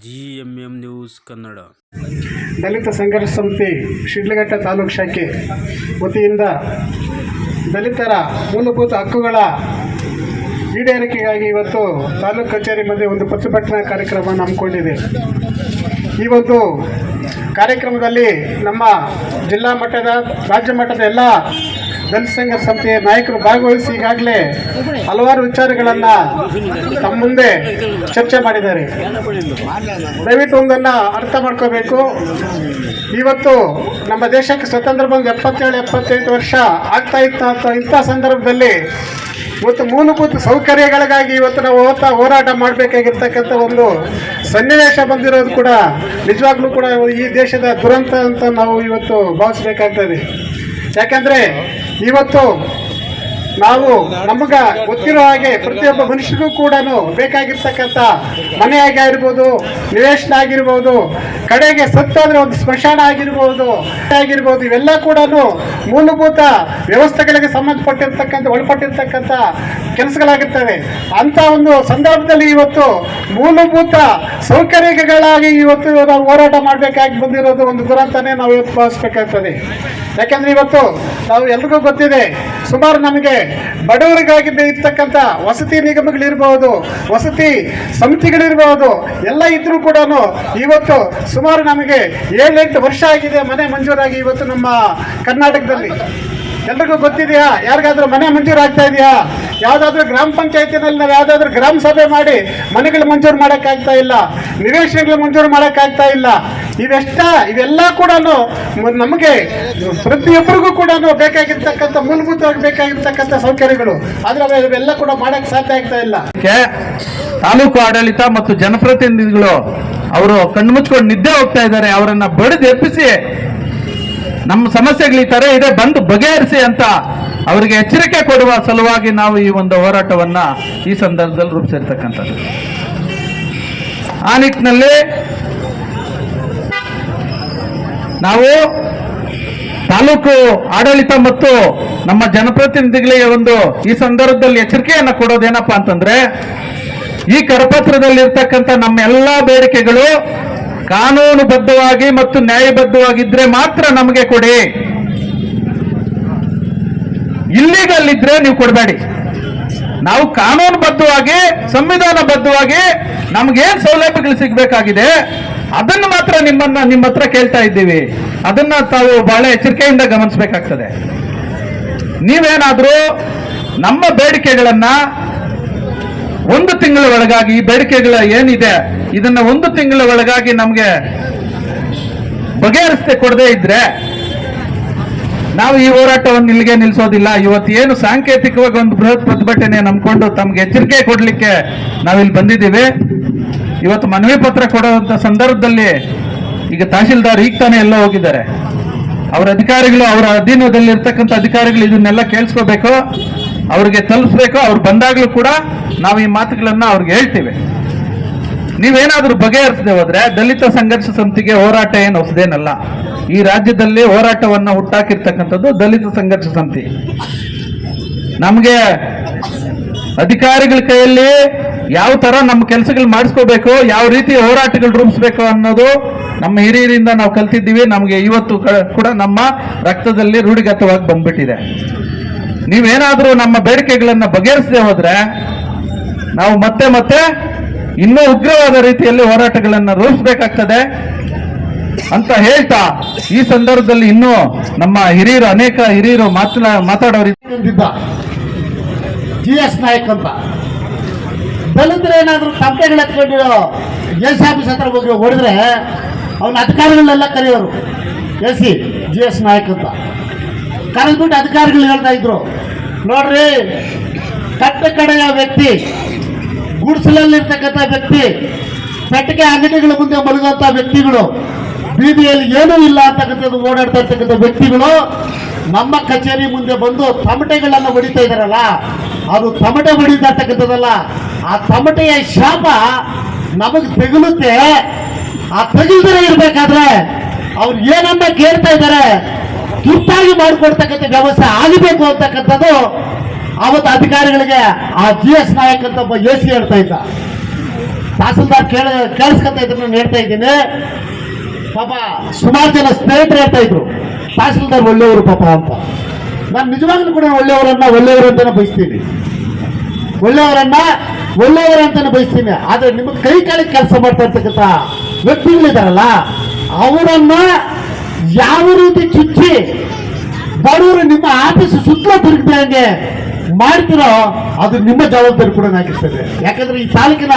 G M M news Kannada. Dalit Sangharsh Samiti Shidlaghatta taluk ಶಾಖೆ ವತಿಯಿಂದ ದಲಿತರ ಮೂಲಭೂತ ಹಕ್ಕುಗಳ ಈಡೇರಿಕೆಗಾಗಿ ಇವತ್ತು ತಾಲೂಕು ಕಚೇರಿ ಮಧ್ಯೆ ಒಂದು ಪ್ರತಿಭಟನಾ ಕಾರ್ಯಕ್ರಮ ಹಮ್ಮಿಕೊಂಡಿದೆ. ಈ ಒಂದು ಕಾರ್ಯಕ್ರಮದಲ್ಲಿ ನಮ್ಮ ಜಿಲ್ಲಾ ಮಟ್ಟದ, ರಾಜ್ಯ ಮಟ್ಟದ ಎಲ್ಲ ದಲಿತ ಸಂಘ ಸಮಿತಿಯ ನಾಯಕರು ಭಾಗವಹಿಸಿ ಈಗಾಗಲೇ ಹಲವಾರು ವಿಚಾರಗಳನ್ನು ತಮ್ಮ ಮುಂದೆ ಚರ್ಚೆ ಮಾಡಿದ್ದಾರೆ. ದಯವಿಟ್ಟು ಒಂದನ್ನ ಅರ್ಥ ಮಾಡ್ಕೋಬೇಕು. ಇವತ್ತು ನಮ್ಮ ದೇಶಕ್ಕೆ ಸ್ವತಂತ್ರ ಬಂದು ಎಪ್ಪತ್ತೇಳು ಎಪ್ಪತ್ತೆಂಟು ವರ್ಷ ಆಗ್ತಾ ಇತ್ತ ಇಂಥ ಸಂದರ್ಭದಲ್ಲಿ ಇವತ್ತು ಮೂಲಭೂತ ಸೌಕರ್ಯಗಳಿಗಾಗಿ ಇವತ್ತು ನಾವು ಹೋತ ಹೋರಾಟ ಮಾಡಬೇಕಾಗಿರ್ತಕ್ಕಂಥ ಒಂದು ಸನ್ನಿವೇಶ ಬಂದಿರೋದು ಕೂಡ ನಿಜವಾಗ್ಲೂ ಕೂಡ ಈ ದೇಶದ ದುರಂತ ಅಂತ ನಾವು ಇವತ್ತು ಭಾವಿಸ್ಬೇಕಾಗ್ತದೆ. ಯಾಕಂದರೆ ಇವತ್ತು ನಾವು ನಮಗ ಗೊತ್ತಿರೋ ಹಾಗೆ ಪ್ರತಿಯೊಬ್ಬ ಮನುಷ್ಯರಿಗೂ ಕೂಡ ಬೇಕಾಗಿರ್ತಕ್ಕಂಥ ಮನೆ ಆಗಿರ್ಬೋದು, ನಿವೇಶನ ಆಗಿರ್ಬೋದು, ಕಡೆಗೆ ಸತ್ತಾದ್ರೆ ಒಂದು ಸ್ಮಶಾನ ಆಗಿರ್ಬೋದು ಆಗಿರ್ಬೋದು, ಇವೆಲ್ಲ ಕೂಡ ಮೂಲಭೂತ ವ್ಯವಸ್ಥೆಗಳಿಗೆ ಸಂಬಂಧಪಟ್ಟಿರ್ತಕ್ಕಂಥ, ಒಳಪಟ್ಟಿರ್ತಕ್ಕಂಥ ಕೆಲಸಗಳಾಗಿರ್ತವೆ ಅಂತ ಒಂದು ಸಂದರ್ಭದಲ್ಲಿ ಇವತ್ತು ಮೂಲಭೂತ ಸೌಕರ್ಯಗಳಾಗಿ ಇವತ್ತು ನಾವು ಹೋರಾಟ ಮಾಡಬೇಕಾಗಿ ಬಂದಿರೋದು ಒಂದು ದುರಂತನೇ ನಾವು ಇವತ್ತು ಭಾವಿಸ್ಬೇಕಾಗ್ತದೆ. ಯಾಕಂದ್ರೆ ಇವತ್ತು ನಾವು ಎಲ್ರಿಗೂ ಗೊತ್ತಿದೆ, ಸುಮಾರು ನಮಗೆ ಬಡವರಿಗಾಗಿ ಇರ್ತಕ್ಕಂಥ ವಸತಿ ನಿಗಮಗಳಿರ್ಬೋದು, ವಸತಿ ಸಮಿತಿಗಳಿರ್ಬೋದು, ಎಲ್ಲ ಇದ್ರೂ ಕೂಡ ಇವತ್ತು ಸುಮಾರು ನಮಗೆ ಏಳೆಂಟು ವರ್ಷ ಆಗಿದೆ ಮನೆ ಮಂಜೂರಾಗಿ ಇವತ್ತು ನಮ್ಮ ಕರ್ನಾಟಕದಲ್ಲಿ. ಎಲ್ರಿಗೂ ಗೊತ್ತಿದೆಯಾ? ಯಾರಿಗಾದ್ರೂ ಮನೆ ಮಂಜೂರು ಆಗ್ತಾ ಇದೆಯಾ? ಯಾವುದಾದ್ರೂ ಗ್ರಾಮ ಪಂಚಾಯತಿನಲ್ಲಿ ನಾವು ಯಾವುದಾದ್ರೂ ಗ್ರಾಮ ಸಭೆ ಮಾಡಿ ಮನೆಗಳು ಮಂಜೂರು ಮಾಡೋಕ್ಕಾಗ್ತಾ ಇಲ್ಲ, ನಿವೇಶನಗಳು ಮಂಜೂರು ಮಾಡೋಕ್ಕಾಗ್ತಾ ಇಲ್ಲ. ಇವೆಷ್ಟ? ಇವೆಲ್ಲ ಕೂಡ ನಮಗೆ ಪ್ರತಿಯೊಬ್ಬರಿಗೂ ಕೂಡ ಬೇಕಾಗಿರ್ತಕ್ಕಂಥ ಮೂಲಭೂತವಾಗಿ ಬೇಕಾಗಿರ್ತಕ್ಕಂಥ ಸೌಕರ್ಯಗಳು. ಆದರೆ ಇವೆಲ್ಲ ಕೂಡ ಮಾಡೋಕ್ಕೆ ಸಾಧ್ಯ ಆಗ್ತಾ ಇಲ್ಲ. ತಾಲೂಕು ಆಡಳಿತ ಮತ್ತು ಜನಪ್ರತಿನಿಧಿಗಳು ಅವರು ಕಣ್ಮುಚ್ಕೊಂಡು ನಿದ್ದೆ ಹೋಗ್ತಾ ಇದ್ದಾರೆ. ಅವರನ್ನ ಬಡಿದು ನಮ್ಮ ಸಮಸ್ಯೆಗಳು ಈ ತರ ಇದೆ, ಬಂದು ಬಗೆಹರಿಸಿ ಅಂತ ಅವರಿಗೆ ಎಚ್ಚರಿಕೆ ಕೊಡುವ ಸಲುವಾಗಿ ನಾವು ಈ ಒಂದು ಹೋರಾಟವನ್ನ ಈ ಸಂದರ್ಭದಲ್ಲಿ ರೂಪಿಸಿರ್ತಕ್ಕಂಥದ್ದು. ಆ ನಿಟ್ಟಿನಲ್ಲಿ ನಾವು ತಾಲೂಕು ಆಡಳಿತ ಮತ್ತು ನಮ್ಮ ಜನಪ್ರತಿನಿಧಿಗಳಿಗೆ ಒಂದು ಈ ಸಂದರ್ಭದಲ್ಲಿ ಎಚ್ಚರಿಕೆಯನ್ನು ಕೊಡೋದೇನಪ್ಪಾ ಅಂತಂದ್ರೆ ಈ ಕರಪತ್ರದಲ್ಲಿರ್ತಕ್ಕಂಥ ನಮ್ಮ ಎಲ್ಲಾ ಬೇಡಿಕೆಗಳು ಕಾನೂನುಬದ್ಧವಾಗಿ ಮತ್ತು ನ್ಯಾಯಬದ್ಧವಾಗಿದ್ರೆ ಮಾತ್ರ ನಮಗೆ ಕೊಡಿ. ಇಲ್ಲಿಗಲ್ ಇದ್ರೆ ನೀವು ಕೊಡಬೇಡಿ. ನಾವು ಕಾನೂನುಬದ್ಧವಾಗಿ, ಸಂವಿಧಾನಬದ್ಧವಾಗಿ ನಮ್ಗೇನ್ ಸೌಲಭ್ಯಗಳು ಸಿಗ್ಬೇಕಾಗಿದೆ, ಅದನ್ನು ಮಾತ್ರ ನಿಮ್ಮನ್ನ ನಿಮ್ಮ ಹತ್ರ ಕೇಳ್ತಾ ಇದ್ದೀವಿ. ಅದನ್ನ ತಾವು ಬಹಳ ಎಚ್ಚರಿಕೆಯಿಂದ ಗಮನಿಸಬೇಕಾಗ್ತದೆ. ನೀವೇನಾದ್ರೂ ನಮ್ಮ ಬೇಡಿಕೆಗಳನ್ನ ಒಂದು ತಿಂಗಳ ಒಳಗಾಗಿ ಈ ಬೇಡಿಕೆಗಳ ಏನಿದೆ, ಇದನ್ನ ಒಂದು ತಿಂಗಳ ಒಳಗಾಗಿ ನಮಗೆ ಬಗೆಹರಿಸದೆ ಕೊಡದೇ ಇದ್ರೆ, ನಾವು ಈ ಹೋರಾಟವನ್ನು ಇಲ್ಲಿಗೆ ನಿಲ್ಲಿಸೋದಿಲ್ಲ ಇವತ್ತು ಏನು ಸಾಂಕೇತಿಕವಾಗಿ ಒಂದು ಬೃಹತ್ ಪ್ರತಿಭಟನೆ ನಂಬ್ಕೊಂಡು ತಮ್ಗೆ ಎಚ್ಚರಿಕೆ ಕೊಡಲಿಕ್ಕೆ ನಾವಿಲ್ಲಿ ಬಂದಿದ್ದೀವಿ. ಇವತ್ತು ಮನವಿ ಪತ್ರ ಕೊಡುವಂತ ಸಂದರ್ಭದಲ್ಲಿ ಈಗ ತಹಶೀಲ್ದಾರ್ ಈಗ ತಾನೇ ಎಲ್ಲ ಹೋಗಿದ್ದಾರೆ. ಅವರ ಅಧಿಕಾರಿಗಳು, ಅವರ ಅಧೀನದಲ್ಲಿ ಇರ್ತಕ್ಕಂಥ ಅಧಿಕಾರಿಗಳು ಇದನ್ನೆಲ್ಲ ಕೇಳಿಸ್ಕೋಬೇಕು. ಅವ್ರಿಗೆ ತಲುಪಿಸ್ಬೇಕು ಅವ್ರು ಬಂದಾಗಲೂ ಕೂಡ ನಾವು ಈ ಮಾತುಗಳನ್ನು ಅವ್ರಿಗೆ ಹೇಳ್ತೀವಿ. ನೀವೇನಾದರೂ ಬಗೆಹರಿಸದೆ ಹೋದ್ರೆ ದಲಿತ ಸಂಘರ್ಷ ಸಮಿತಿಗೆ ಹೋರಾಟ ಏನು ಹೊಸದೇನಲ್ಲ ಈ ರಾಜ್ಯದಲ್ಲಿ ಹೋರಾಟವನ್ನ ಹುಟ್ಟಾಕಿರ್ತಕ್ಕಂಥದ್ದು ದಲಿತ ಸಂಘರ್ಷ ಸಮಿತಿ ನಮಗೆ ಅಧಿಕಾರಿಗಳ ಕೈಯಲ್ಲಿ ಯಾವ ತರ ನಮ್ಮ ಕೆಲಸಗಳು ಮಾಡಿಸ್ಕೋಬೇಕು, ಯಾವ ರೀತಿ ಹೋರಾಟಗಳು ರೂಪಿಸ್ಬೇಕು ಅನ್ನೋದು ನಮ್ಮ ಹಿರಿಯರಿಂದ ನಾವು ಕಲ್ತಿದ್ದೀವಿ. ನಮಗೆ ಇವತ್ತು ಕೂಡ ನಮ್ಮ ರಕ್ತದಲ್ಲಿ ರೂಢಿಗತವಾಗಿ ಬಂದ್ಬಿಟ್ಟಿದೆ. ನೀವೇನಾದ್ರೂ ನಮ್ಮ ಬೇಡಿಕೆಗಳನ್ನ ಬಗೆಹರಿಸದೆ ಹೋದ್ರೆ ನಾವು ಮತ್ತೆ ಮತ್ತೆ ಇನ್ನೂ ಉಗ್ರವಾದ ರೀತಿಯಲ್ಲಿ ಹೋರಾಟಗಳನ್ನ ರೂಪಿಸಬೇಕಾಗ್ತದೆ ಅಂತ ಹೇಳ್ತಾ ಈ ಸಂದರ್ಭದಲ್ಲಿ ಇನ್ನೂ ನಮ್ಮ ಹಿರಿಯರು, ಅನೇಕ ಹಿರಿಯರು ಮಾತನಾ, ಮಾತಾಡೋರು ಅಂತಿದ್ದ ಜಿ ಎಸ್ ನಾಯಕ್ ಅಂತ. ದಲಿತರು ಏನಾದರೂ ತಪ್ಪೆಗಳು ಎತ್ಕೊಂಡಿರೋ ಎಸ್ ಆಫೀಸ್ ಹತ್ರ ಹೋಗಿ ಹೊಡೆದ್ರೆ ಅವನ ಅಧಿಕಾರಿಗಳನ್ನೆಲ್ಲ ಕರೆಯೋರು. S C G S Nayak ಅಂತ. ಕರೆದ್ಬಿಟ್ಟು ಅಧಿಕಾರಿಗಳು ಹೇಳ್ತಾ ಇದ್ರು. ನೋಡ್ರಿ, ಕಟ್ಟ ಕಡೆಯ ವ್ಯಕ್ತಿ, ಗುಡಿಸಲಲ್ಲಿರ್ತಕ್ಕಂಥ ವ್ಯಕ್ತಿ, ಪೆಟ್ಟಿಗೆ ಅಂಗಡಿಗಳ ಮುಂದೆ ಮಲಗುವಂಥ ವ್ಯಕ್ತಿಗಳು, ಬೀದಿಯಲ್ಲಿ ಏನೂ ಇಲ್ಲ ಅಂತಕ್ಕಂಥದ್ದು ಓಡಾಡ್ತಾ ಇರ್ತಕ್ಕಂಥ ವ್ಯಕ್ತಿಗಳು, ನಮ್ಮ ಕಚೇರಿ ಮುಂದೆ ಬಂದು ತಮಟೆಗಳನ್ನು ಹೊಡಿತಾ ಇದ್ದಾರಲ್ಲ, ಅದು ತಮಟೆ ಹೊಡಿತಕ್ಕಂಥದ್ದಲ್ಲ ಆ ತಮಟೆಯ ಶಾಪ ನಮಗೆ ತೆಗಲುತ್ತೆ, ಆ ತೆಗಿಲ್ದರೆ ಇರಬೇಕಾದ್ರೆ, ಅವ್ರು ಏನನ್ನ ಕೇಳ್ತಾ ಇದ್ದಾರೆ ತುರ್ತಾಗಿ ಮಾಡಿಕೊಡ್ತಕ್ಕಂಥ ವ್ಯವಸ್ಥೆ ಆಗಬೇಕು ಅಂತಕ್ಕಂಥದ್ದು ಅವತ್ತು ಅಧಿಕಾರಿಗಳಿಗೆ ಆ ಜಿ ಎಸ್ ನಾಯಕ್ ಅಂತ ಒಬ್ಬ ಯೋಚನೆ ಹೇಳ್ತಾ ಇದ್ದ. ತಹಸೀಲ್ದಾರ್ ಕೇಳ, ಕೇಳಿಸ್ಕೊತಾ ಇದ್ರು, ನಾನು ಹೇಳ್ತಾ ಇದ್ದೀನಿ. ಪಾಪ ಸುಮಾರು ಜನ ಸ್ನೇಹಿತರು ಹೇಳ್ತಾ ಇದ್ರು, ತಹಸೀಲ್ದಾರ್ ಒಳ್ಳೆಯವರು ಪಾಪ ಅಂತ. ನಾನು ನಿಜವಾಗ್ಲೂ ಕೂಡ ಒಳ್ಳೆಯವರನ್ನ ಒಳ್ಳೆಯವರು ಅಂತಾನೆ ಬಯಸ್ತೀನಿ. ಒಳ್ಳೆಯವರನ್ನ ಒಳ್ಳೆಯವರು ಅಂತಾನೆ ಬಯಸ್ತೀನಿ. ಆದ್ರೆ ನಿಮ್ಮ ಕೈ ಕಾಲಿಗೆ ಕೆಲಸ ಮಾಡ್ತಾ ಇರ್ತಕ್ಕಂಥ ವ್ಯಕ್ತಿಗಳಿದಾರಲ್ಲ, ಅವರನ್ನ ಯಾವ ರೀತಿ ಚುಚ್ಚಿ ಬಡವರು ನಿಮ್ಮ ಆಫೀಸ್ ಸುತ್ತಲೂ ತಿರುಗ್ದಂಗೆ ಮಾಡ್ತಿರೋ ಅದು ನಿಮ್ಮ ಜವಾಬ್ದಾರಿ ಕೂಡ ಆಗಿರ್ತದೆ ಯಾಕಂದ್ರೆ ಈ ತಾಲೂಕಿನ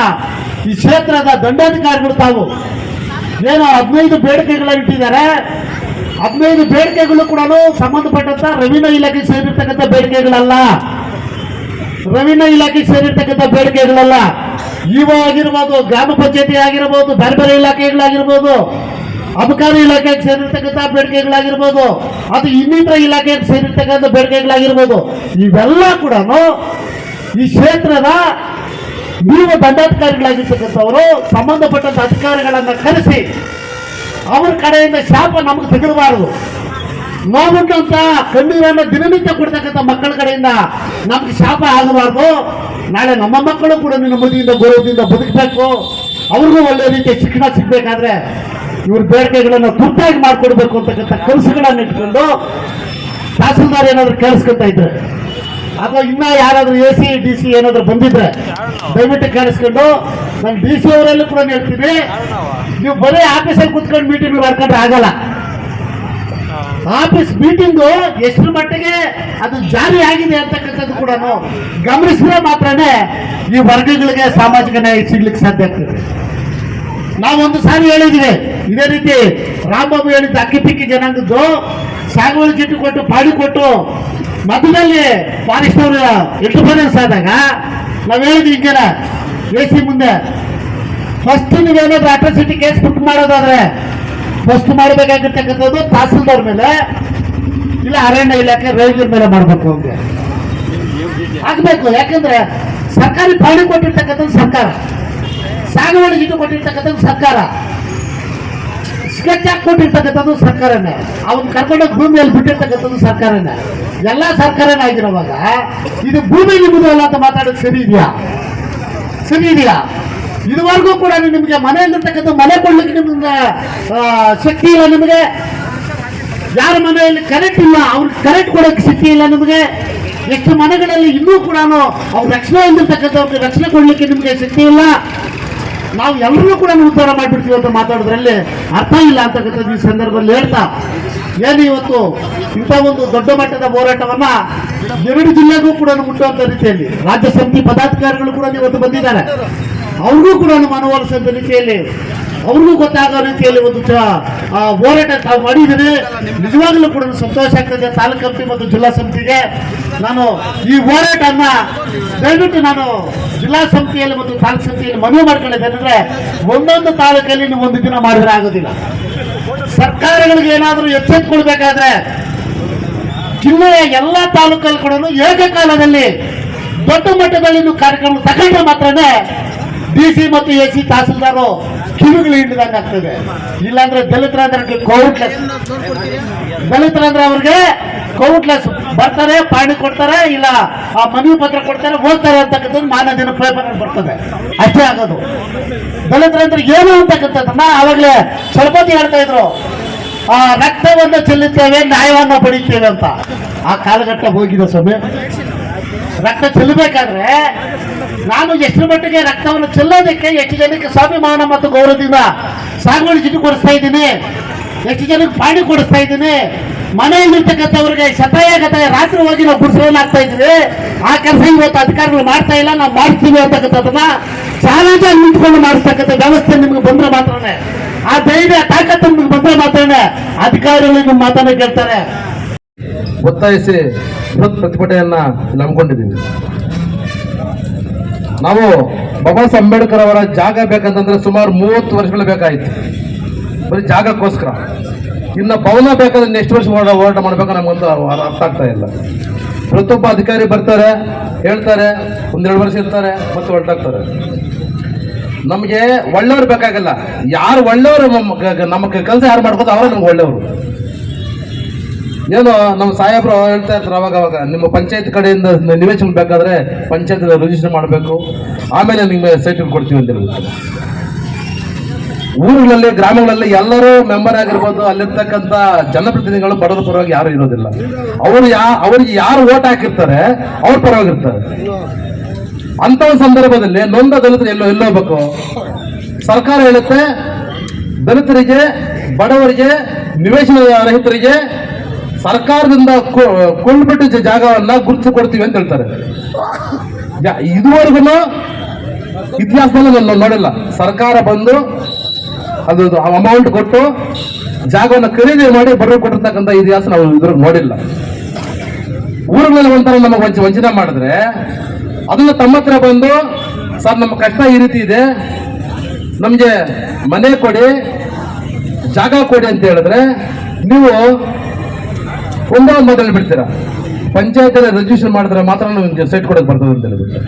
ಈ ಕ್ಷೇತ್ರದ ದಂಡಾಧಿಕಾರಿಗಳು ತಾವು ಏನೋ ಹದಿನೈದು ಬೇಡಿಕೆಗಳ ಇಟ್ಟಿದ್ದಾರೆ. ಹದಿನೈದು ಬೇಡಿಕೆಗಳು ಕೂಡ ಸಂಬಂಧಪಟ್ಟಂತ ರವೀನಾ ಇಲಾಖೆ ಸೇರಿರ್ತಕ್ಕಂಥ ಬೇಡಿಕೆಗಳಲ್ಲ. ರವೀನಾ ಇಲಾಖೆ ಸೇರಿರ್ತಕ್ಕಂಥ ಬೇಡಿಕೆಗಳಲ್ಲ. ಇವ ಆಗಿರ್ಬೋದು, ಗ್ರಾಮ ಪಂಚಾಯತಿ ಆಗಿರ್ಬೋದು, ಬೇರೆ ಬೇರೆ ಇಲಾಖೆಗಳಾಗಿರ್ಬೋದು ಅಬಕಾರಿ ಇಲಾಖೆಗೆ ಸೇರಿರ್ತಕ್ಕಂಥ ಬೇಡಿಕೆಗಳಾಗಿರ್ಬೋದು, ಅದು ಇನ್ನಿತರ ಇಲಾಖೆಗೆ ಸೇರಿರ್ತಕ್ಕಂಥ ಬೇಡಿಕೆಗಳಾಗಿರ್ಬೋದು, ಇವೆಲ್ಲ ಕೂಡ ಈ ಕ್ಷೇತ್ರದ ನೀವು ದಂಡಾಧಿಕಾರಿಗಳಾಗಿರ್ತಕ್ಕಂಥವರು ಸಂಬಂಧಪಟ್ಟಂತ ಅಧಿಕಾರಿಗಳನ್ನ ಕರೆಸಿ, ಅವ್ರ ಕಡೆಯಿಂದ ಶಾಪ ನಮಗೆ ತೆಗೆದಬಾರದು. ನೋವುಂಟಂತ ಕಣ್ಣೀರನ್ನ ದಿನನಿತ್ಯ ಕೊಡ್ತಕ್ಕಂಥ ಮಕ್ಕಳ ಕಡೆಯಿಂದ ನಮ್ಗೆ ಶಾಪ ಆಗಬಾರ್ದು. ನಾಳೆ ನಮ್ಮ ಮಕ್ಕಳು ಕೂಡ ನೆಮ್ಮದಿಯಿಂದ ಗೌರವದಿಂದ ಬದುಕಬೇಕು. ಅವ್ರಿಗೂ ಒಳ್ಳೆ ರೀತಿಯ ಶಿಕ್ಷಣ ಸಿಗ್ಬೇಕಾದ್ರೆ ಇವ್ರ ಬೇಡಿಕೆಗಳನ್ನು ತುರ್ತಾಗಿ ಮಾಡಿಕೊಡ್ಬೇಕು ಅಂತಕ್ಕಂಥ ಕೆಲಸಗಳನ್ನ ಇಟ್ಕೊಂಡು ತಹಸೀಲ್ದಾರ್ ಏನಾದ್ರು ಕೇಳಿಸ್ಕೊತಾ ಇದ್ರೆ, ಅಥವಾ ಇನ್ನ ಯಾರಾದ್ರೂ ಎ ಸಿ ಡಿ ಸಿ ಏನಾದ್ರು ಬಂದಿದ್ರೆ ದಯವಿಟ್ಟು ಕೇಳಿಸ್ಕೊಂಡು, ನಾನು ಡಿ ಸಿ ಅವರಲ್ಲೂ ಕೂಡ ಹೇಳ್ತೀನಿ, ನೀವು ಬರೀ ಆಫೀಸಲ್ಲಿ ಕುತ್ಕೊಂಡು ಮೀಟಿಂಗ್ ಮಾಡ್ಕೊಂಡ್ರೆ ಆಗಲ್ಲ. ಆಫೀಸ್ ಮೀಟಿಂಗು ಎಷ್ಟು ಮಟ್ಟಿಗೆ ಅದು ಜಾರಿ ಆಗಿದೆ ಅಂತಕ್ಕಂಥದ್ದು ಕೂಡ ಗಮನಿಸಿದ್ರೆ ಮಾತ್ರನೇ ಈ ವರ್ಗಗಳಿಗೆ ಸಾಮಾಜಿಕ ನ್ಯಾಯ ಸಿಗ್ಲಿಕ್ಕೆ ಸಾಧ್ಯ ಆಗ್ತದೆ. ನಾವೊಂದು ಸಾರಿ ಹೇಳಿದ್ವಿ ಇದೇ ರೀತಿ ರಾಮಬಾಬು ಹೇಳಿದ್ದ ಅಕ್ಕಿಪಿಕ್ಕಿ ಜನಾಂಗದ್ದು ಸಾಗುವಳಿ ಚೀಟಿ ಕೊಟ್ಟು ಪಾಡಿ ಕೊಟ್ಟು ಮಧ್ಯದಲ್ಲಿ ಫಾರೆಸ್ಟ್ ಅವರು ಇಂಟರ್ಫರೆನ್ಸ್ ಆದಾಗ ನಾವು ಹೇಳಿದ್ವಿ ಎ ಸಿ ಮುಂದೆ. ಫಸ್ಟ್ ನೀವೇನಾದ್ರೂ ಅಟ್ರಾಸಿಟಿ ಕೇಸ್ ಬುಕ್ ಮಾಡೋದಾದ್ರೆ ಫಸ್ಟ್ ಮಾಡಬೇಕಾಗಿರ್ತಕ್ಕಂಥದ್ದು ತಹಸೀಲ್ದಾರ್ ಮೇಲೆ, ಇಲ್ಲ ಅರಣ್ಯ ಇಲಾಖೆ ರೈತರ ಮೇಲೆ ಮಾಡಬೇಕು ಅಂತ ಆಗಬೇಕು, ಯಾಕಂದ್ರೆ ಸರ್ಕಾರಿ ಪಾಡಿ ಕೊಟ್ಟಿರ್ತಕ್ಕಂಥದ್ದು ಸರ್ಕಾರ. ಸಾಗುವಳಿ ಜಿಟ್ಟು ಕೊಟ್ಟಿರ್ತಕ್ಕಂಥದ್ದು ಸರ್ಕಾರ. ಸ್ಕೆಚ್ ಹಾಕೊಂಡಿರ್ತಕ್ಕಂಥದ್ದು ಸರ್ಕಾರನೇ. ಅವನ್ ಕರ್ಕೊಂಡೋಗಿ ಭೂಮಿಯಲ್ಲಿ ಬಿಟ್ಟಿರ್ತಕ್ಕಂಥದ್ದು ಸರ್ಕಾರನೇ. ಎಲ್ಲ ಸರ್ಕಾರನೇ ಆಗಿರೋವಾಗ ಇದು ಭೂಮಿ ನಿಮ್ಮದು ಅಲ್ಲ ಅಂತ ಮಾತಾಡೋದು ಸರಿ ಇದೆಯಾ? ಸರಿ ಇದೆಯಾ? ಇದುವರೆಗೂ ಕೂಡ ನಿಮಗೆ ಮನೆಯಲ್ಲಿರ್ತಕ್ಕಂಥ ಮನೆ ಕೊಡ್ಲಿಕ್ಕೆ ನಿಮ್ಗೆ ಶಕ್ತಿ ಇಲ್ಲ ನಿಮಗೆ. ಯಾರ ಮನೆಯಲ್ಲಿ ಕರೆಂಟ್ ಇಲ್ಲ ಅವ್ರಿಗೆ ಕರೆಂಟ್ ಕೊಡೋಕೆ ಶಕ್ತಿ ಇಲ್ಲ ನಿಮಗೆ. ಎಷ್ಟು ಮನೆಗಳಲ್ಲಿ ಇನ್ನೂ ಕೂಡ ಅವ್ರ ರಕ್ಷಣೆ ಇಲ್ಲಿರ್ತಕ್ಕಂಥವ್ರಿಗೆ ರಕ್ಷಣೆ ಕೊಡ್ಲಿಕ್ಕೆ ನಿಮಗೆ ಶಕ್ತಿ ಇಲ್ಲ. ನಾವು ಎಲ್ಲರೂ ಕೂಡ ನಿರ್ಧಾರ ಮಾಡಿಬಿಡ್ತೀವಿ ಅಂತ ಮಾತಾಡೋದ್ರಲ್ಲಿ ಅರ್ಥ ಇಲ್ಲ ಅಂತಕ್ಕಂಥದ್ದು ಈ ಸಂದರ್ಭದಲ್ಲಿ ಹೇಳ್ತಾ, ಏನು ಇವತ್ತು ಇಂಥ ಒಂದು ದೊಡ್ಡ ಮಟ್ಟದ ಹೋರಾಟವನ್ನ ಎರಡು ಜಿಲ್ಲೆಗೂ ಕೂಡ ಮುಟ್ಟುವಂತ ರೀತಿಯಲ್ಲಿ, ರಾಜ್ಯ ಸಮಿತಿ ಪದಾಧಿಕಾರಿಗಳು ಕೂಡ ಇವತ್ತು ಬಂದಿದ್ದಾರೆ. ಅವ್ರಿಗೂ ಕೂಡ ಮನವೊಲಿಸುವಂತ ರೀತಿಯಲ್ಲಿ ಅವ್ರಿಗೂ ಗೊತ್ತಾಗೋ ರೀತಿಯಲ್ಲಿ ಒಂದು ಹೋರಾಟ ತಾವು ಮಾಡಿದ್ದೀರಿ ನಿಜವಾಗ್ಲೂ ಕೂಡ ಸಂತೋಷ ಆಗ್ತದೆ. ತಾಲೂಕು ಸಮಿತಿ ಮತ್ತು ಜಿಲ್ಲಾ ಸಮಿತಿಗೆ ನಾನು ಈ ಹೋರಾಟನ ದಯವಿಟ್ಟು ನಾನು ಜಿಲ್ಲಾ ಸಮಿತಿಯಲ್ಲಿ ಮತ್ತು ತಾಲೂಕು ಸಮಿತಿಯಲ್ಲಿ ಮನವಿ ಮಾಡ್ಕೊಂಡಿದ್ದೇನೆಂದ್ರೆ ಒಂದೊಂದು ತಾಲೂಕಲ್ಲಿ ನೀವು ಒಂದು ದಿನ ಮಾಡಿದ್ರೆ ಆಗೋದಿಲ್ಲ. ಸರ್ಕಾರಗಳಿಗೆ ಏನಾದರೂ ಎಚ್ಚೆತ್ತುಕೊಳ್ಬೇಕಾದ್ರೆ ಜಿಲ್ಲೆಯ ಎಲ್ಲ ತಾಲೂಕಲ್ಲಿ ಕೂಡ ಏಕಕಾಲದಲ್ಲಿ ದೊಡ್ಡ ಮಟ್ಟದಲ್ಲಿ ಕಾರ್ಯಕ್ರಮ ತಗೊಂಡ್ರೆ ಮಾತ್ರನೇ ಡಿ ಸಿ ಮತ್ತು ಎ ಸಿ ತಹಸೀಲ್ದಾರು ಕಿವಿಗಳು ಹಿಡಿದಂಗೆ ಆಗ್ತದೆ. ಇಲ್ಲಾಂದ್ರೆ ದಲಿತರ ಅಂದ್ರೆ ಕೌಟ್ಲೆಸ್ ದಲಿತರ ಅಂದ್ರೆ ಅವ್ರಿಗೆ ಕೌಟ್ಲೆಸ್ ಬರ್ತಾರೆ ಪಾಣಿ ಕೊಡ್ತಾರೆ, ಇಲ್ಲ ಆ ಮನವಿ ಪತ್ರ ಕೊಡ್ತಾರೆ, ಓದ್ತಾರೆ ಅಂತಕ್ಕಂಥದ್ದು ಮಾನ ದಿನ ಪೇಪರ್ ಬರ್ತದೆ. ಅಷ್ಟೇ ಆಗೋದು. ದಲಿತರಂದ್ರೆ ಏನು ಅಂತಕ್ಕಂಥದ್ದನ್ನ ಅವಾಗಲೇ ಸ್ವಲ್ಪತಿ ಹೇಳ್ತಾ ಇದ್ರು. ಆ ರಕ್ತವನ್ನು ಚೆಲ್ಲುತ್ತೇವೆ, ನ್ಯಾಯವನ್ನು ಪಡೆಯುತ್ತೇವೆ ಅಂತ. ಆ ಕಾಲಘಟ್ಟ ಹೋಗಿದೆ ಸ್ವಾಮಿ. ರಕ್ತ ಚೆಲ್ಲಬೇಕಾದ್ರೆ ನಾನು ಎಷ್ಟು ಮಟ್ಟಿಗೆ ರಕ್ತವನ್ನು ಚೆಲ್ಲೋದಕ್ಕೆ ಎಷ್ಟು ಜನಕ್ಕೆ ಸ್ವಾಭಿಮಾನ ಮತ್ತು ಗೌರವದಿಂದ ಸಾಗುವಳಿ ಚೀಟಿ ಕೊಡಿಸ್ತಾ ಇದ್ದೀನಿ? ಎಷ್ಟು ಜನಕ್ಕೆ ಪಾಣಿ ಕೊಡಿಸ್ತಾ ಇದ್ದೀನಿ? ಮನೆಯಲ್ಲಿರ್ತಕ್ಕಂಥವ್ರಿಗೆ ಶತಾಯ ಗತಾಯ ರಾತ್ರಿ ಹೋಗಿ ನಾವು ಗುಡಿಸೋನ್ ಆಗ್ತಾ ಇದ್ದೀವಿ. ಆ ಕೆಲಸ ಇವತ್ತು ಅಧಿಕಾರಿಗಳು ಮಾಡ್ತಾ ಇಲ್ಲ, ನಾವು ಮಾಡ್ತೀವಿ ಅಂತಕ್ಕಂಥದ್ದನ್ನ ಚಾಲೆಂಜ್ ಆಗಿ ನಿಂತ್ಕೊಂಡು ಮಾಡಿಸ್ತಕ್ಕಂಥ ವ್ಯವಸ್ಥೆ ನಿಮ್ಗೆ ಬಂದ್ರೆ ಮಾತ್ರನೇ. ಆ ಧೈರ್ಯ, ತಾಕತ್ತು ನಿಮ್ಗೆ ಬಂದ್ರೆ ಮಾತ್ರನೇ. ಅಧಿಕಾರಿಗಳು ನಿಮ್ಮ ಮಾತನ್ನ ಕೇಳ್ತಾರೆ. ಒತ್ತಾಯಿಸಿ ಬೃಹತ್ ಪ್ರತಿಭಟನೆಯನ್ನ ನಂಬ್ಕೊಂಡಿದ್ದೀವಿ ನಾವು ಬಾಬಾ ಅಂಬೇಡ್ಕರ್ ಅವರ ಜಾಗ ಬೇಕಂತಂದ್ರೆ ಸುಮಾರು ಮೂವತ್ತು ವರ್ಷಗಳು ಬೇಕಾಯಿತು. ಬರೀ ಜಾಗಕ್ಕೋಸ್ಕರ. ಇನ್ನು ಭವನ ಬೇಕಾದ್ರೆ ನೆಕ್ಸ್ಟ್ ವರ್ಷ ಹೋರಾಟ ಮಾಡಬೇಕು ನಮ್ಗೊಂದು ಅರ್ಥ ಆಗ್ತಾ ಇಲ್ಲ. ಪ್ರತಿಯೊಬ್ಬ ಅಧಿಕಾರಿ ಬರ್ತಾರೆ, ಹೇಳ್ತಾರೆ ಒಂದೆರಡು ವರ್ಷ ಇರ್ತಾರೆ, ಮತ್ತೆ ಹೊರಟಾಗ್ತಾರೆ. ನಮಗೆ ಒಳ್ಳೆಯವ್ರು ಬೇಕಾಗಲ್ಲ. ಯಾರು ಒಳ್ಳೆಯವರು ನಮ್ಮ ಕೆಲಸ ಯಾರು ಮಾಡ್ಕೋತಾರೆ ಅವರೇ ನಮ್ಗೆ ಒಳ್ಳೆಯವರು. ಏನು, ನಮ್ಮ ಸಾಹೇಬ್ರು ಹೇಳ್ತಾ ಇರ್ತಾರೆ ಅವಾಗ ಅವಾಗ. ನಿಮ್ಮ ಪಂಚಾಯತ್ ಕಡೆಯಿಂದ ನಿವೇಶನ ಬೇಕಾದ್ರೆ ಪಂಚಾಯತ್ ರಿಜಿಸ್ಟರ್ ಮಾಡಬೇಕು. ಆಮೇಲೆ ನಿಮಗೆ ಸರ್ಟಿಫಿಕೇಟ್ ಕೊಡ್ತೀವಿ ಅಂತ ಹೇಳ್ಬಿಟ್ಟು ಊರುಗಳಲ್ಲಿ ಗ್ರಾಮಗಳಲ್ಲಿ ಎಲ್ಲರೂ ಮೆಂಬರ್ ಆಗಿರ್ಬೋದು, ಅಲ್ಲಿರ್ತಕ್ಕಂಥ ಜನಪ್ರತಿನಿಧಿಗಳು ಬಡವರ ಪರವಾಗಿ ಯಾರು ಇರೋದಿಲ್ಲ. ಅವರು ಯಾ, ಅವರಿಗೆ ಯಾರು ಓಟ್ ಹಾಕಿರ್ತಾರೆ, ಅವ್ರ ಪರವಾಗಿರ್ತಾರೆ ಅಂತ ಒಂದು ಸಂದರ್ಭದಲ್ಲಿ ನೊಂದ ದಲಿತರು ಎಲ್ಲೋ ಎಲ್ಲೋ ಹೋಗ್ಬೇಕು. ಸರ್ಕಾರ ಹೇಳುತ್ತೆ, ದಲಿತರಿಗೆ, ಬಡವರಿಗೆ, ನಿವೇಶನ ರಹಿತರಿಗೆ ಸರ್ಕಾರದಿಂದ ಕೊ- ಕೊಂಡ್ಬಿಟ್ಟು ಜ- ಜಾಗವನ್ನ ಗುರುತು ಕೊಡ್ತೀವಿ ಅಂತ ಹೇಳ್ತಾರೆ. ಇದುವರೆಗೂ ಇತಿಹಾಸದಲ್ಲಿ ನಾನು ನೋಡಿಲ್ಲ. ಸರ್ಕಾರ ಬಂದು ಅದು ಅಮೌಂಟ್ ಕೊಟ್ಟು ಜಾಗವನ್ನು ಖರೀದಿ ಮಾಡಿ ಬಡವರು ಕೊಟ್ಟಿರ್ತಕ್ಕಂಥ ಇತಿಹಾಸ ನಾವು ಇದ್ರ ನೋಡಿಲ್ಲ. ಊರುಗಳಲ್ಲಿ ಒಂಥರ ನಮಗೆ ವಂಚ, ವಂಚನೆ ಮಾಡಿದ್ರೆ ಅದನ್ನು ತಮ್ಮ ಹತ್ರ ಬಂದು, ಸರ್ ನಮ್ಮ ಕಷ್ಟ ಈ ರೀತಿ ಇದೆ. ನಮಗೆ ಮನೆ ಕೊಡಿ, ಜಾಗ ಕೊಡಿ ಅಂತ ಹೇಳಿದ್ರೆ ನೀವು ಒಂದೇ ಒಂದು ಮಾತಲ್ಲಿ ಬಿಡ್ತೀರಾ? ಪಂಚಾಯತ್ ರಿಜಿಸ್ಟ್ರೇಷನ್ ಮಾಡಿದ್ರೆ ಮಾತ್ರ ನಿಮ್ಗೆ ಸೈಟ್ ಕೊಡಕ್ಕೆ ಬರ್ತದೆ ಅಂತ ಹೇಳ್ಬಿಟ್ಟು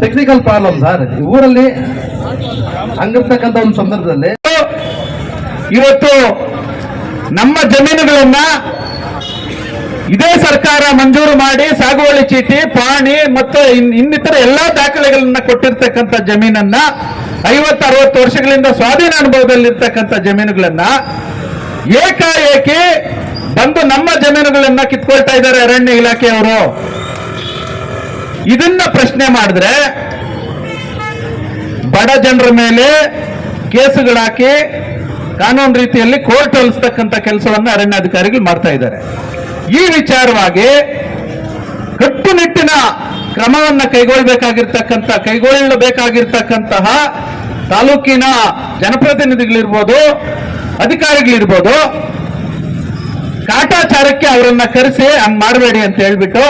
ಟೆಕ್ನಿಕಲ್ ಪ್ರಾಬ್ಲಮ್ ಸರ್ ಊರಲ್ಲಿ ಹಂಗಿರ್ತಕ್ಕಂಥ ಒಂದು ಸಂದರ್ಭದಲ್ಲಿ ಇವತ್ತು ನಮ್ಮ ಜಮೀನುಗಳನ್ನ ಇದೇ ಸರ್ಕಾರ ಮಂಜೂರು ಮಾಡಿ ಸಾಗುವಳಿ ಚೀಟಿ, ಪಾಣಿ ಮತ್ತು ಇನ್- ಇನ್ನಿತರ ಎಲ್ಲಾ ದಾಖಲೆಗಳನ್ನ ಕೊಟ್ಟಿರ್ತಕ್ಕಂಥ ಜಮೀನನ್ನ ಐವತ್ತು, ಅರವತ್ತು ವರ್ಷಗಳಿಂದ ಸ್ವಾಧೀನ ಅನುಭವದಲ್ಲಿರ್ತಕ್ಕಂಥ ಜಮೀನುಗಳನ್ನ ಏಕಾಏಕಿ ಬಂದು ನಮ್ಮ ಜಮೀನುಗಳನ್ನ ಕಿತ್ಕೊಳ್ತಾ ಇದ್ದಾರೆ ಅರಣ್ಯ ಇಲಾಖೆಯವರು. ಇದನ್ನ ಪ್ರಶ್ನೆ ಮಾಡಿದ್ರೆ ಬಡ ಜನರ ಮೇಲೆ ಕೇಸುಗಳಾಕಿ ಕಾನೂನು ರೀತಿಯಲ್ಲಿ ಕೋರ್ಟ್ ಹೊಲಿಸ್ತಕ್ಕಂಥ ಕೆಲಸವನ್ನು ಅರಣ್ಯಾಧಿಕಾರಿಗಳು ಮಾಡ್ತಾ ಇದ್ದಾರೆ. ಈ ವಿಚಾರವಾಗಿ ಕಟ್ಟುನಿಟ್ಟಿನ ಕ್ರಮವನ್ನು ಕೈಗೊಳ್ಳಬೇಕಾಗಿರ್ತಕ್ಕಂಥ ಕೈಗೊಳ್ಳಬೇಕಾಗಿರ್ತಕ್ಕಂತಹ ತಾಲೂಕಿನ ಜನಪ್ರತಿನಿಧಿಗಳಿರ್ಬೋದು ಅಧಿಕಾರಿಗಳಿರ್ಬೋದು ಕಾಟಾಚಾರಕ್ಕೆ ಅವರನ್ನ ಕರೆಸಿ ಹಂಗ್ ಮಾಡಬೇಡಿ ಅಂತ ಹೇಳ್ಬಿಟ್ಟು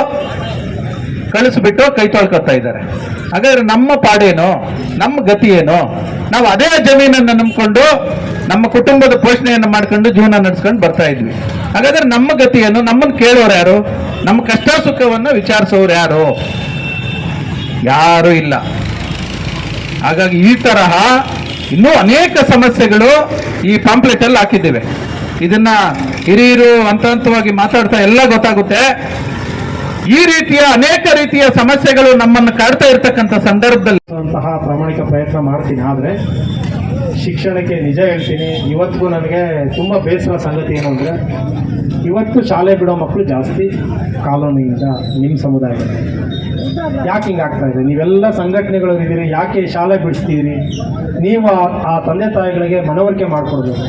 ಕಳಿಸ್ಬಿಟ್ಟು ಕೈ ತೊಳ್ಕೊತಾ ಇದ್ದಾರೆ. ಹಾಗಾದ್ರೆ ನಮ್ಮ ಪಾಡೇನು, ನಮ್ಮ ಗತಿ ಏನು, ನಾವು ಅದೇ ಜಮೀನನ್ನು ನಂಬಿಕೊಂಡು ನಮ್ಮ ಕುಟುಂಬದ ಪೋಷಣೆಯನ್ನು ಮಾಡ್ಕೊಂಡು ಜೀವನ ನಡೆಸ್ಕೊಂಡು ಬರ್ತಾ ಇದ್ವಿ. ಹಾಗಾದ್ರೆ ನಮ್ಮ ಗತಿಯನ್ನು, ನಮ್ಮನ್ನು ಕೇಳೋರು ಯಾರು? ನಮ್ಮ ಕಷ್ಟ ಸುಖವನ್ನು ವಿಚಾರಿಸೋರು ಯಾರು? ಯಾರು ಇಲ್ಲ. ಹಾಗಾಗಿ ಈ ತರಹ ಇನ್ನೂ ಅನೇಕ ಸಮಸ್ಯೆಗಳು ಈ ಪಾಂಪ್ಲೆಟ್ ಅಲ್ಲಿ ಹಾಕಿದ್ದೇವೆ. ಇದನ್ನ ಹಿರಿಯರು ಹಂತ ಹಂತವಾಗಿ ಮಾತಾಡ್ತಾ ಎಲ್ಲ ಗೊತ್ತಾಗುತ್ತೆ. ಈ ರೀತಿಯ ಅನೇಕ ರೀತಿಯ ಸಮಸ್ಯೆಗಳು ನಮ್ಮನ್ನು ಕಾಡ್ತಾ ಇರ್ತಕ್ಕಂಥ ಸಂದರ್ಭದಲ್ಲಿ ಪ್ರಾಮಾಣಿಕ ಪ್ರಯತ್ನ ಮಾಡ್ತೀನಿ. ಆದರೆ ಶಿಕ್ಷಣಕ್ಕೆ ನಿಜ ಹೇಳ್ತೀನಿ, ಇವತ್ತಿಗೂ ನನಗೆ ತುಂಬ ಬೇಸರ ಸಂಗತಿ ಏನು ಅಂದರೆ, ಇವತ್ತು ಶಾಲೆ ಬಿಡೋ ಮಕ್ಕಳು ಜಾಸ್ತಿ ಕಾಲೋನಿಯಿಂದ ನಿಮ್ಮ ಸಮುದಾಯ ಯಾಕೆ ಹಿಂಗೆ ಆಗ್ತಾ ಇದೆ? ನೀವೆಲ್ಲ ಸಂಘಟನೆಗಳು ಇದ್ದೀರಿ ಯಾಕೆ ಶಾಲೆ ಬಿಡಿಸ್ತೀರಿ ನೀವು ಆ- ಆ ತಂದೆ ತಾಯಿಗಳಿಗೆ ಮನವರಿಕೆ ಮಾಡಿಕೊಡ್ಬೇಕು.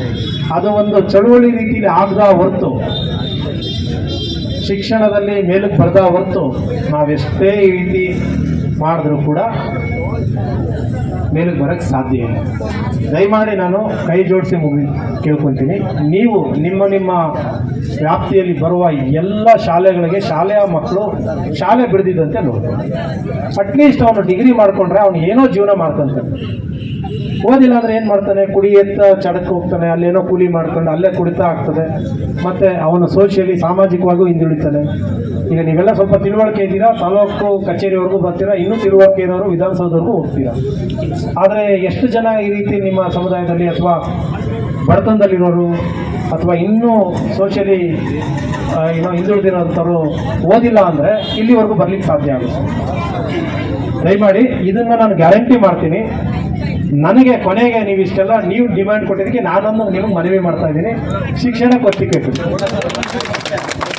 ಅದು ಒಂದು ಚಳುವಳಿ ರೀತಿಯಲ್ಲಿ ಆಗದ ಹೊರತು ಶಿಕ್ಷಣದಲ್ಲಿ ಮೇಲಕ್ಕೆ ಬರದ ಹೊತ್ತು ನಾವೆಷ್ಟೇ ಈ ರೀತಿ ಮಾಡಿದ್ರೂ ಕೂಡ ಮೇಲಕ್ಕೆ ಬರೋಕ್ಕೆ ಸಾಧ್ಯ ಇಲ್ಲ. ದಯಮಾಡಿ ನಾನು ಕೈ ಜೋಡಿಸಿ ಮುಗಿ ಕೇಳ್ಕೊತೀನಿ ನೀವು ನಿಮ್ಮ ನಿಮ್ಮ ವ್ಯಾಪ್ತಿಯಲ್ಲಿ ಬರುವ ಎಲ್ಲ ಶಾಲೆಗಳಿಗೆ ಶಾಲೆಯ ಮಕ್ಕಳು ಶಾಲೆ ಬಿಡ್ದಿದ್ದಂತೆ ನೋಡಿ ಅಟ್ಲೀಸ್ಟ್ ಅವನು ಡಿಗ್ರಿ ಮಾಡಿಕೊಂಡ್ರೆ ಅವನು ಏನೋ ಜೀವನ ಮಾಡ್ಕೊಂತಾನೆ ಓದಿಲ್ಲ ಅಂದ್ರೆ ಏನು ಮಾಡ್ತಾನೆ? ಕುಡಿ ಎತ್ತ ಚಡಕ್ಕೆ ಹೋಗ್ತಾನೆ. ಅಲ್ಲೇನೋ ಕೂಲಿ ಮಾಡ್ಕೊಂಡು ಅಲ್ಲೇ ಕುಡಿತಾ ಆಗ್ತದೆ. ಮತ್ತೆ ಅವನು ಸೋಷಿಯಲಿ ಸಾಮಾಜಿಕವಾಗೂ ಹಿಂದುಳಿತಾನೆ. ಈಗ ನೀವೆಲ್ಲ ಸ್ವಲ್ಪ ತಿಳುವಳಿಕೆ ಇದ್ದೀರಾ? ತಾಲೂಕು ಕಚೇರಿವರೆಗೂ ಬರ್ತೀರಾ? ಇನ್ನೂ ತಿಳುವಳಿಕೆ ಇರೋರು ವಿಧಾನಸೌಧವರೆಗೂ ಹೋಗ್ತೀರಾ? ಆದರೆ ಎಷ್ಟು ಜನ ಈ ರೀತಿ ನಿಮ್ಮ ಸಮುದಾಯದಲ್ಲಿ ಅಥವಾ ಬಡತನದಲ್ಲಿರೋರು ಅಥವಾ ಇನ್ನೂ ಸೋಷಿಯಲಿ ಏನೋ ಹಿಂದುಳಿದಿರೋಂಥವ್ರು ಓದಿಲ್ಲ ಅಂದರೆ ಇಲ್ಲಿವರೆಗೂ ಬರ್ಲಿಕ್ಕೆ ಸಾಧ್ಯ ಆಗುತ್ತೆ. ದಯಮಾಡಿ ಇದನ್ನು ನಾನು ಗ್ಯಾರಂಟಿ ಮಾಡ್ತೀನಿ. ನನಗೆ ಕೊನೆಗೆ ನೀವು ಇಷ್ಟೆಲ್ಲ ನೀವು ಡಿಮ್ಯಾಂಡ್ ಕೊಟ್ಟಿದ್ದಕ್ಕೆ ನಾನೊಂದು ನಿಮಗೆ ಮನವಿ ಮಾಡ್ತಾ ಇದ್ದೀನಿ. ಶಿಕ್ಷಣ ಒತ್ತಿಗೆ ಕೊಡಿ